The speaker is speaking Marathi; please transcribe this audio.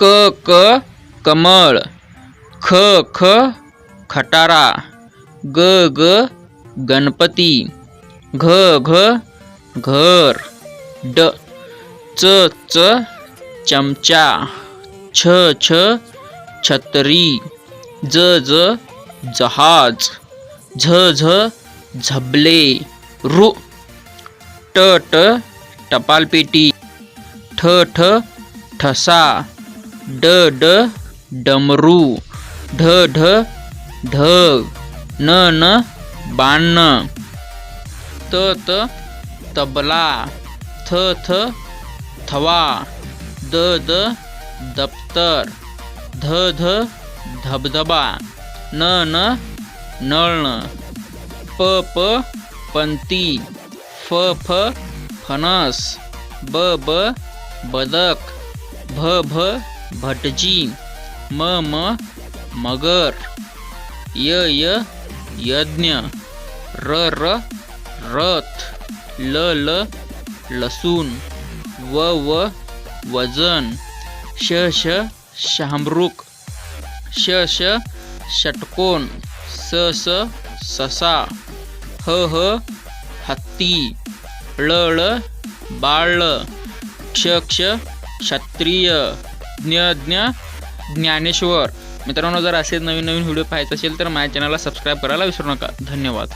क क, कमळ, ख ख, खटारा, ग ग, गणपती, घ घ, घर, ड, च च, चमचा, छ छ, छत्री, ज ज, जहाज़, झ झ, झबले, रु, ट ट, टपालपेटी, ठ ठ, ठसा ड ड डमरू. ढ ढ ढग न न बाण. त त तबला. थ थ थवा. द द दप्तर. ध ध धबधबा. न न नळणं प प पंती. फ फ फणस. ब ब बदक. भ भ भटजी म म मगर य य यज्ञ र र रथ ल ल लसूण व व वजन श श शामरुक श श षटकोन स स ससा ह ह हत्ती ळ ळ बाळ क्ष क्ष क्षत्रिय तज्ज्ञ ज्ञानेश्वर. मित्रांनो जर असेच नवीन नवीन व्हिडिओ पाहायचे असेल तर माझ्या चॅनलला सबस्क्राईब करायला विसरू नका. धन्यवाद.